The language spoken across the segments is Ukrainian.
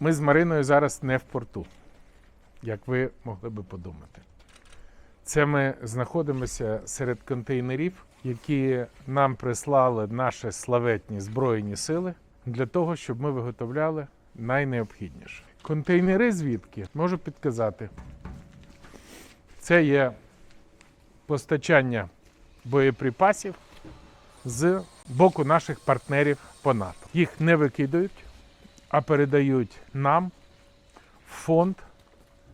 Ми з Мариною зараз не в порту, як ви могли би подумати. Це ми знаходимося серед контейнерів, які нам прислали наші славетні Збройні сили для того, щоб ми виготовляли найнеобхідніше. Контейнери звідки можу підказати. Це є постачання боєприпасів з боку наших партнерів по НАТО. Їх не викидають, а передають нам фонд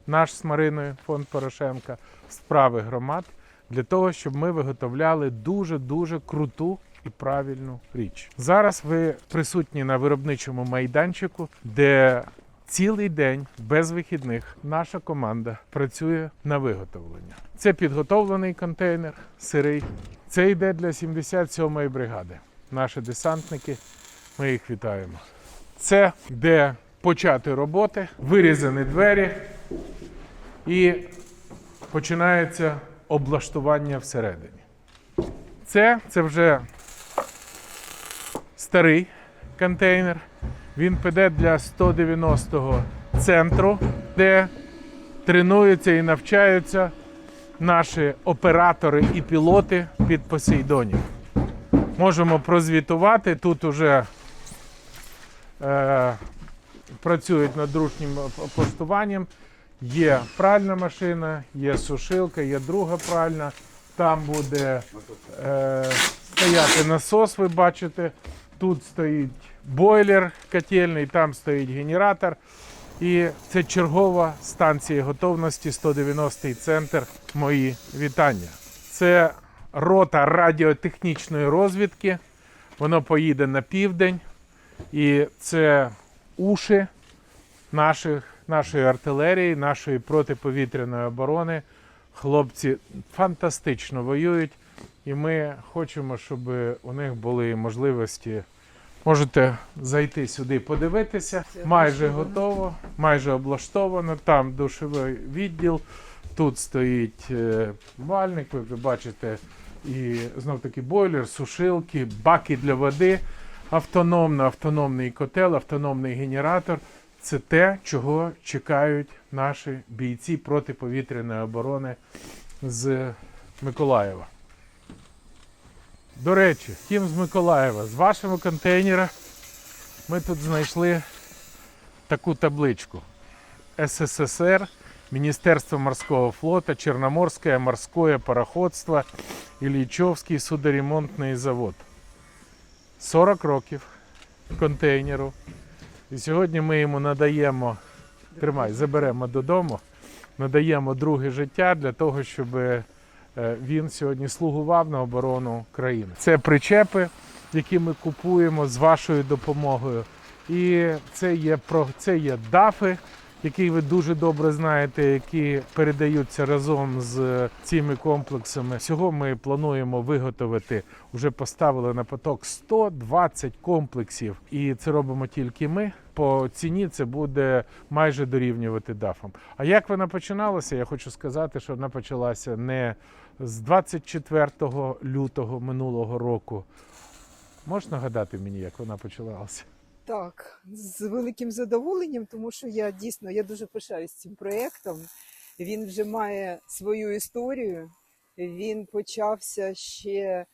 наш з Мариною, фонд Порошенка, справи громад, для того, щоб ми виготовляли дуже-дуже круту і правильну річ. Зараз ви присутні на виробничому майданчику, де цілий день без вихідних наша команда працює на виготовлення. Це підготовлений контейнер, сирий. Це йде для 77-ї бригади. Наші десантники. Ми їх вітаємо. Це де почати роботи, вирізані двері і починається облаштування всередині. Це, це вже старий контейнер. Він піде для 190-го центру, де тренуються і навчаються наші оператори і пілоти під Посейдонів. Можемо прозвітувати. Тут уже е, працюють над дружнім поштуванням. Є пральна машина, є сушилка, є друга пральна. Там буде е, стояти насос, ви бачите. Тут стоїть бойлер котельний, там стоїть генератор. І це чергова станція готовності 190-й центр. Мої вітання. Це рота радіотехнічної розвідки. Воно поїде на південь. І це уші наших, нашої артилерії, нашої протиповітряної оборони. Хлопці фантастично воюють, і ми хочемо, щоб у них були можливості. Можете зайти сюди, подивитися. Майже готово, майже облаштовано. Там душовий відділ. Тут стоїть е, вальник, ви вже бачите, і знов таки бойлер, сушилки, баки для води, автономно, автономний котел, автономний генератор. Це те, чого чекають наші бійці протиповітряної оборони з Миколаєва. До речі, тим з Миколаєва, з вашого контейнера ми тут знайшли таку табличку. СССР, Міністерство морського флота, Чорноморське морське пароходство, Іллічовський судоремонтний завод. 40 років контейнеру. І сьогодні ми йому надаємо, тримай, заберемо додому, надаємо друге життя для того, щоб е, він сьогодні слугував на оборону країни. Це причепи, які ми купуємо з вашою допомогою. І це є це є дафи, які ви дуже добре знаєте, які передаються разом з цими комплексами. Всього ми плануємо виготовити. Вже поставили на поток 120 комплексів, і це робимо тільки ми. По ціні це буде майже дорівнювати дафам. А як вона починалася? Я хочу сказати, що вона почалася не з 24 лютого минулого року. Можеш нагадати мені, як вона починалася? Так, з великим задоволенням, тому що я дійсно я дуже пишаюсь цим проєктом. Він вже має свою історію. Він почався ще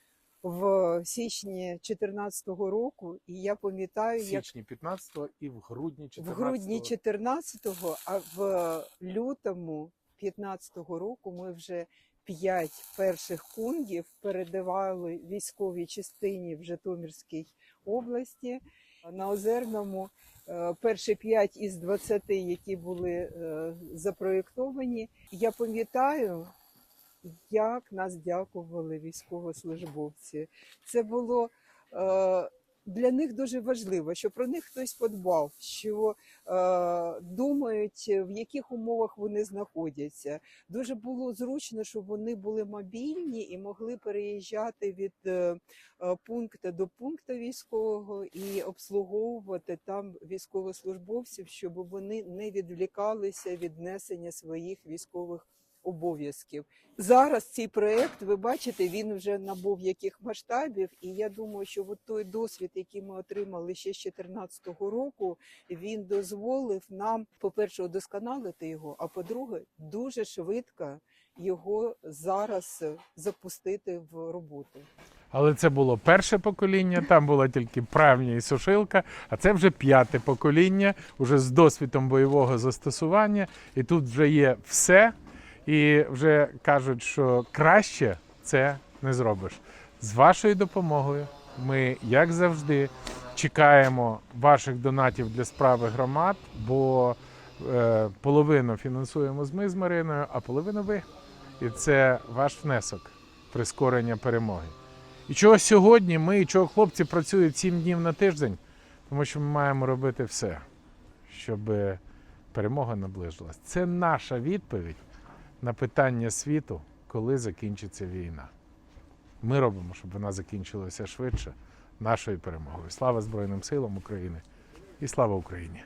в січні 2014 року, і я пам'ятаю, як січні 15-го і в грудні 14-го. в грудні 14-го, а в лютому 15-го року ми вже п'ять перших кунгів передавали військовій частині в Житомирській області. На Озерному е, перші п'ять із 20, які були е, запроєктовані. Я пам'ятаю, як нас дякували військовослужбовці. Це було е, для них дуже важливо, що про них хтось подбав, що е, думають, в яких умовах вони знаходяться. Дуже було зручно, щоб вони були мобільні і могли переїжджати від е, е, пункту до пункту військового і обслуговувати там військовослужбовців, щоб вони не відвлікалися від несення своїх військових обов'язків. Зараз цей проект, ви бачите, він вже набув яких масштабів, і я думаю, що от той досвід, який ми отримали ще з 2014 року, він дозволив нам, по-перше, удосконалити його, а по-друге, дуже швидко його зараз запустити в роботу. Але це було перше покоління, там була тільки правня і сушилка, а це вже п'яте покоління, уже з досвідом бойового застосування. І тут вже є все. І вже кажуть, що краще це не зробиш. З вашою допомогою ми, як завжди, чекаємо ваших донатів для справи громад, бо е, половину фінансуємо ми з Мариною, а половину ви. І це ваш внесок прискорення перемоги. І чого сьогодні ми, і чого хлопці працюють 7 днів на тиждень, тому що ми маємо робити все, щоб перемога наближилась. Це наша відповідь на питання світу, коли закінчиться війна. Ми робимо, щоб вона закінчилася швидше нашою перемогою. Слава Збройним силам України і слава Україні!